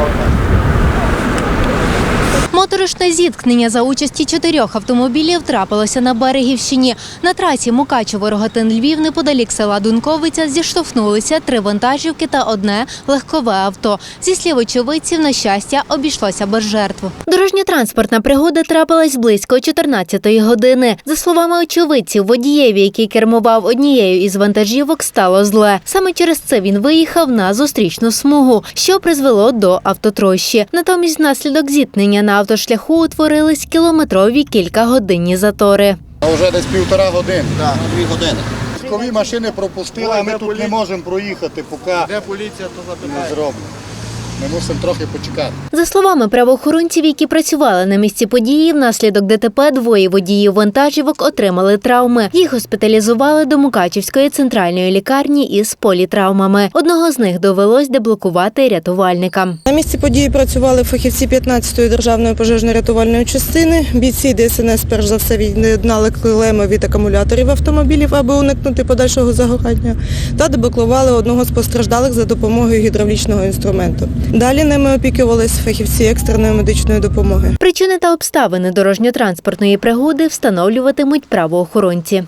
about that. Моторошне зіткнення за участі чотирьох автомобілів трапилося на Берегівщині. На трасі Мукачево-Рогатин-Львів неподалік села Дунковиця зіштовхнулися три вантажівки та одне легкове авто. Зі слів очевидців, на щастя, обійшлося без жертв. Дорожньо-транспортна пригода трапилась близько 14-ї години. За словами очевидців, водієві, який кермував однією із вантажівок, стало зле. Саме через це він виїхав на зустрічну смугу, що призвело до автотрощі. Натомість, внаслідок зіткнення на автошляху утворились кілометрові кількагодинні затори. А вже десь півтора години. Так, дві години. Легкові машини пропустили, а ми тут не можемо проїхати, поки Де поліція, то не зроблено. Ми мусимо трохи почекати. За словами правоохоронців, які працювали на місці події, внаслідок ДТП двоє водіїв вантажівок отримали травми. Їх госпіталізували до Мукачівської центральної лікарні із політравмами. Одного з них довелось деблокувати рятувальникам. На місці події працювали фахівці 15-ї державної пожежно-рятувальної частини. Бійці ДСНС перш за все від'єднали клеми від акумуляторів автомобілів, аби уникнути подальшого загорання, та деблокували одного з постраждалих за допомогою гідравлічного інструменту. Далі ними опікувалися фахівці екстреної медичної допомоги. Причини та обставини дорожньо-транспортної пригоди встановлюватимуть правоохоронці.